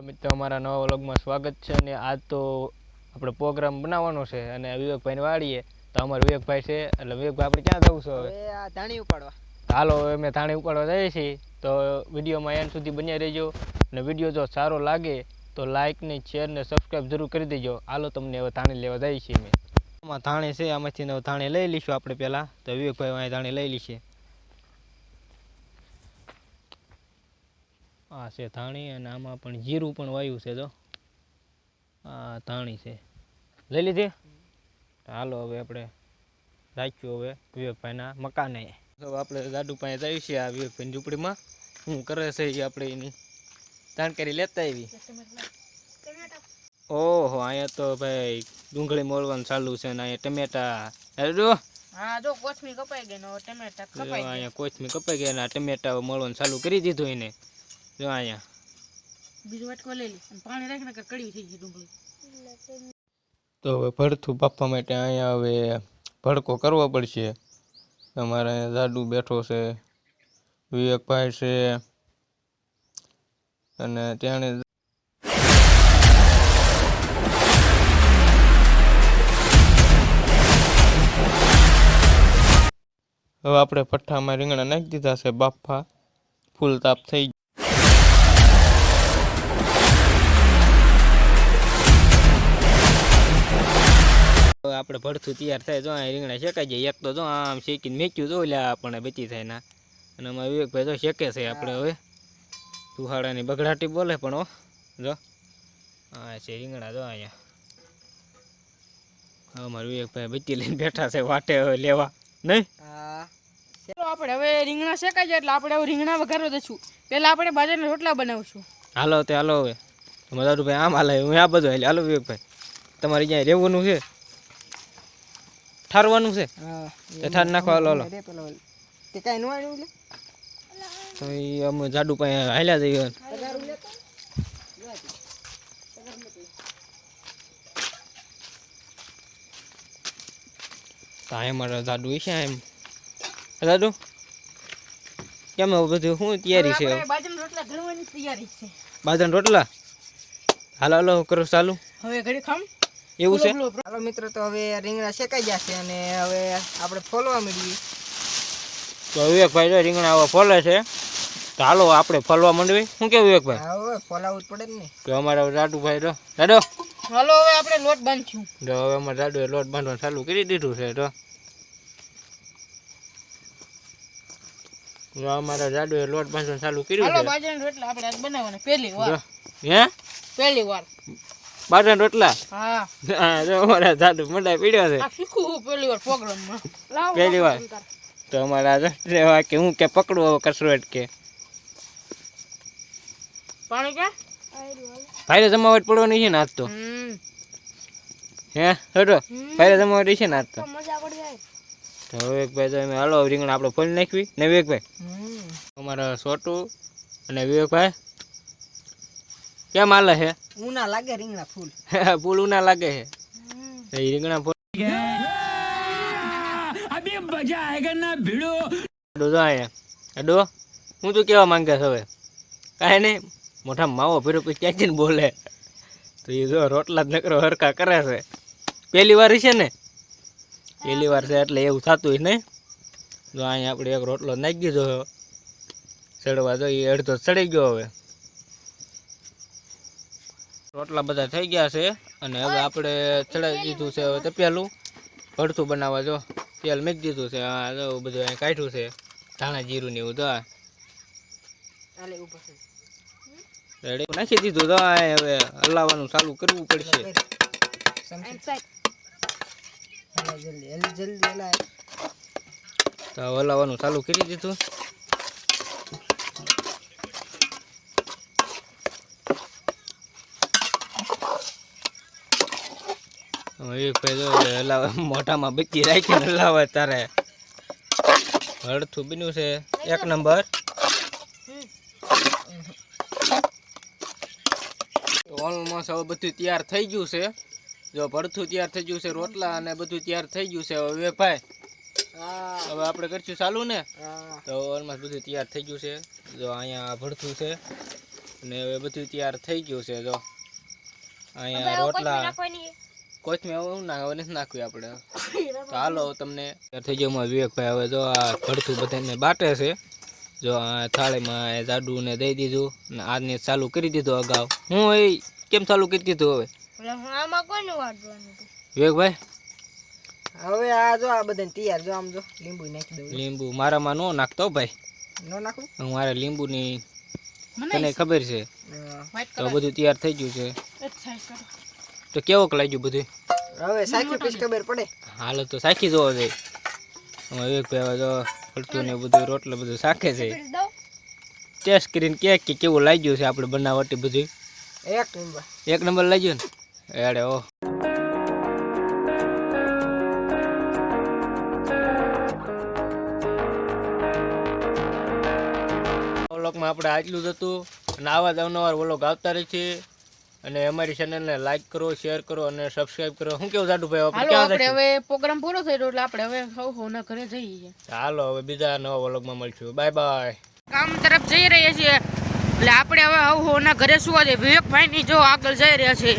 મિત્રો અમારા નવા વ્લોગમાં સ્વાગત છે અને આ તો આપણે પ્રોગ્રામ બનાવવાનો છે અને વિવેકભાઈને વાળીએ. તો અમારે વિવેકભાઈ છે એટલે વિવેકભાઈ આપણે ક્યાં જવું છે હવે? આ ધાણી ઉપાડવા. હાલો હવે અમે થાણી ઉપાડવા જઈએ છીએ. તો વિડીયોમાં એન્ડ સુધી બન્યા રહેજો અને વીડિયો જો સારો લાગે તો લાઇક ને શેર ને સબસ્ક્રાઈબ જરૂર કરી દેજો. હાલો તમને હવે ધાણી લેવા જઈએ છીએ અમે. આમાં ધાણી છે આમાંથી ધાણી લઈ લઈશું આપણે પહેલાં. તો વિવેકભાઈ અહીં ધાણી લઈ લઈશે આ છે ધાણી અને આમાં પણ જીરું પણ વાયું છે જો. આ ધાણી છે. લઈ લીધી? હાલો હવે આપણે રાખ્યું હવે વિવેકભાઈના મકાને. તો આપણે દાદુ પાસે જઈએ છીએ આ વિવેકભાઈની ઝૂંપડીમાં. શું કરે છે એ આપણે એની જાણકારી લેતા આવી? ઓહો અહીંયા તો ભાઈ ડુંગળી મોલવાનું ચાલુ છે ને અહીંયા ટમેટા. અરે જો. હા જો કોથમી કપાઈ ગઈ ને ટમેટા કપાઈ ગયા. અહીંયા કોથમી કપાઈ ગયા ને ટમેટા મળવાનું ચાલુ કરી દીધું એને. જો અહીંયા. બીજો વટકો લઈ લે. અને પાણી રાખીને કડવી થઈ ગઈ ડુંગળી. તો હવે ભડથું બાફવા માટે અહીંયા હવે ભડકો કરવો પડશે. અમારે અહીંયા દાદુ બેઠો છે વિવેકભાઈ છે અને ત્યાં હવે આપણે પઠ્ઠામાં રીંગણા નાખી દીધા છે બાફા ફૂલ તાપ થઈ આપણે ભરથું તૈયાર થાય. જો આ રીંગણા શેકાઈ જાય એક તો જો આમ શેકીને મેચ્યું જો એટલે આપણે બચી થાય ના. અને અમારા વિવેકભાઈ તો શેકે છે આપણે હવે. તુહાડાની બગડાટી બોલે પણ હો. જો. હા છે રીંગણા જો અહીંયા. અમારા વિવેકભાઈ બચી લઈને બેઠા છે વાટે હવે લેવા. નહીં? ચાલો આપણે હવે રીંગણા શેકાઈ જાય એટલે આપણે હવે રીંગણા વઘારવા દઈશું. પહેલા આપણે બાજરાના રોટલા બનાવશું. હાલો તે હાલો હવે. તમારે દાદુભાઈ આમ હાલે હું આ બધું હાલે હાલો વિવેકભાઈ. તમારે ક્યાંય રહેવાનું છે? ઠારવાનું છે? હા તે ઠાર નાખો હાલો હાલો. તે કાઈ નો આવ્યું લે? તો એ અમે જાડુ પાસે હાલ્યા જઈએ. પગારું લેતો તો આ જાડુ છે એમ. જાડુ? કેમ હવે બધું શું તૈયારી છે? બાજરાના રોટલા ઘણવાની તૈયારી છે. બાજરાના રોટલા? હાલો હાલો કરો ચાલુ? હવે ઘડી ખામ એવું છે? હાલો મિત્રો તો હવે રીંગણા શેકાઈ જશે અને હવે આપણે ફોલવા મળીએ તો વિવેકભાઈ જો રીંગણા હવે ફોલે છે તો હાલો આપણે ફોલવા માંડવી. શું કેવું વિવેકભાઈ? હવે ફોલાવું જ પડે ને. તો અમારા જાડુભાઈ તો દાદો હાલો હવે આપણે લોટ બાંધશું. તો હવે અમારે રાડુએ લોટ બાંધવાનું ચાલુ કરી દીધું છે તો અમારા જાડુએ લોટ બાંધવાનું ચાલુ કર્યું હાલો બાજરીનો બાજરાના રોટલા આપણે આજ બનાવવાનો. પહેલી વાર. હે? પહેલી વાર. બાજરાના રોટલા? હા. હા જો અમારા જાડુ મંડાઈ પીડ્યો છે. આ શીખું હું પહેલી વાર પ્રોગ્રામમાં. લાવો પહેલી વાર. તો અમારા રેવા કે હું કે પકડું હવે કસરત કે. પાણી કે? ભાઈ જમાવટ પડવાની છે ને આજ તો. હે હટો ભાઈ જમાવટ છે ને આજ તો. મજા પડી જાય. તો વિવેકભાઈ તો અમે હાલો રીંગણ આપણે ફોલી નાખવી. ને વિવેકભાઈ. અમારા છોટું અને વિવેકભાઈ. કેમ હાલે હે? ઉના લાગે રીંગણા ફૂલ. ફૂલ ના લાગે છે એ રીંગણા ફોલ. અડો જો આયા. અડો હું તું કેવા માંગે છે હવે? કાંઈ નહીં મોટા માવો ફેરો પછી ક્યાંથી ને બોલે? તો એ જો રોટલા જ નકરો હરકા કરે છે. પહેલી વાર છે ને? પહેલી વાર છે એટલે એવું થતું હોય નહીં જો અહીંયા આપણે એક રોટલો નાખી દીધો ચડવા જો એ અડધો ચડી ગયો હવે. રોટલા બધા થઈ ગયા છે અને હવે આપણે ચડાવી દીધું છે હવે તપેલું. ભડથું બનાવવા જો. તેલ મેં દીધું છે. આ જો બધું અહીં કાઢ્યું છે. ધાણા જીરું ને એવું તો રેડી? નાખી દીધું તો હવે હલાવવાનું ચાલુ કરવું પડશે. જલ્દી જલ્દી જલ્દી હલાય. તો હલાવવાનું ચાલુ કરી દીધું. હલાવે મોઢામાં બચી રાખીને હલાવે તારે. હળથું બીનું છે. એક નંબર. ઓલમોસ્ટ હવે બધું તૈયાર થઈ ગયું છે. જો ભરથું તૈયાર થઈ ગયું છે રોટલા અને બધું તૈયાર થઈ ગયું છે હવે ભાઈ હા હવે આપણે કરશું ચાલુ ને? તો ઓલમોસ્ટ બધું તૈયાર થઈ ગયું છે. જો અહીંયા ભડથું છે. અને હવે બધું તૈયાર થઈ ગયું છે જો. અહીંયા રોટલા હવે હું ના હવે નથી નાખવી આપણે. તો હાલો તમને તૈયાર થઈ ગયું વિવેકભાઈ. હવે જો આ ભડથું બધાને બાટે છે. જો આ થાળીમાં જાડુ ને દઈ દીધું ને આજને ચાલુ કરી દીધું અગાઉ. હું એ કેમ ચાલુ કરી દીધું હવે? વિવેકભાઈ? હવે આ જો આ બધાને તૈયાર. જો આમ જો લીંબુ નાખી દઉં. લીંબુ મારામાં નો નાખતો ભાઈ. નો નાખું? હું મારે લીંબુની તને ખબર છે. તો બધું તૈયાર થઈ ગયું છે. તો કેવોક લાગ્યું બધું હવે સાખી પીસ ખબર પડે. હાલો તો સાખી જોવો અમારે વિવેકભાઈ હવે જો ફરતું ને બધું રોટલો બધું શાખે છે. ટેસ્ટ કરીને કે કે કેવું લાગ્યું છે આપણે બનાવટી બધું એક નંબર. એક નંબર લાગ્યું ને? એડે ઓ વ્લોગમાં આપણે આટલું જ હતું. અને આવા જ અવનવાર વ્લોગ આવતા રહે છે. અને અમારી ચેનલને લાઈક કરો શેર કરો અને સબસ્ક્રાઇબ કરો. શું કેવું જાડુભાઈ આપણે આપણે હવે પ્રોગ્રામ પૂરો થઈ ગયો એટલે આપણે હવે સૌ હોના ઘરે જઈએ ચાલો હવે બીજા નવા વ્લોગમાં મળશું. બાય બાય કામ તરફ જઈ રહ્યા છીએ. એટલે આપણે હવે હવ હોના ઘરે સુવા દે વિવેકભાઈની જો આગળ જઈ રહ્યા છે.